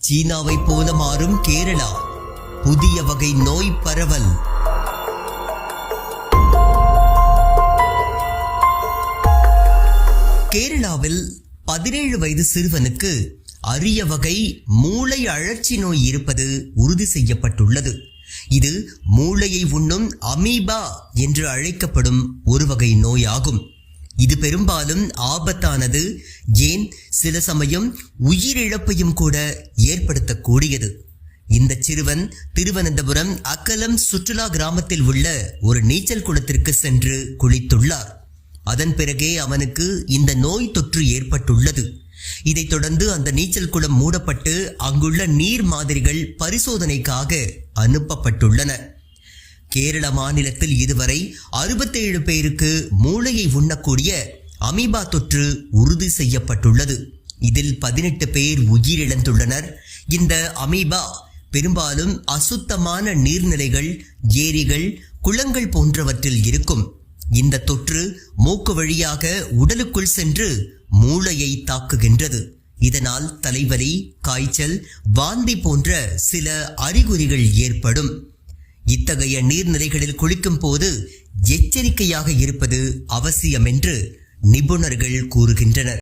சீனாவை போல மாறும் கேரளா. புதிய வகை நோய் பரவல். கேரளாவில் பதினேழு வயது சிறுவனுக்கு அரிய வகை மூளை அழற்சி நோய் இருப்பது உறுதி செய்யப்பட்டுள்ளது. இது மூளையை உண்ணும் அமீபா என்று அழைக்கப்படும் ஒரு வகை நோயாகும். இது பெரும்பாலும் ஆபத்தானது. ஏன்? சில சமயம் உயிரிழப்பையும் கூட ஏற்படுத்தக்கூடியது. இந்த சிறுவன் திருவனந்தபுரம் அக்கலம் சுற்றுலா கிராமத்தில் உள்ள ஒரு நீச்சல் குளத்திற்கு சென்று குளித்துள்ளார். அதன் பிறகே அவனுக்கு இந்த நோய் தொற்று ஏற்பட்டுள்ளது. இதைத் தொடர்ந்து அந்த நீச்சல் குளம் மூடப்பட்டு அங்குள்ள நீர் மாதிரிகள் பரிசோதனைக்காக அனுப்பப்பட்டுள்ளன. கேரள மாநிலத்தில் இதுவரை அறுபத்தேழு பேருக்கு மூளையை உண்ணக்கூடிய அமீபா தொற்று உறுதி செய்யப்பட்டுள்ளது. இதில் பதினெட்டு பேர் உயிரிழந்துள்ளனர். இந்த அமீபா பெரும்பாலும் அசுத்தமான நீர்நிலைகள் ஏரிகள் குளங்கள் போன்றவற்றில் இருக்கும். இந்த தொற்று மூக்கு வழியாக உடலுக்குள் சென்று மூளையை தாக்குகின்றது. இதனால் தலைவலி காய்ச்சல் வாந்தி போன்ற சில அறிகுறிகள் ஏற்படும். இத்தகைய நீர்நிலைகளில் குளிக்கும் போது எச்சரிக்கையாக இருப்பது அவசியம் என்று நிபுணர்கள் கூறுகின்றனர்.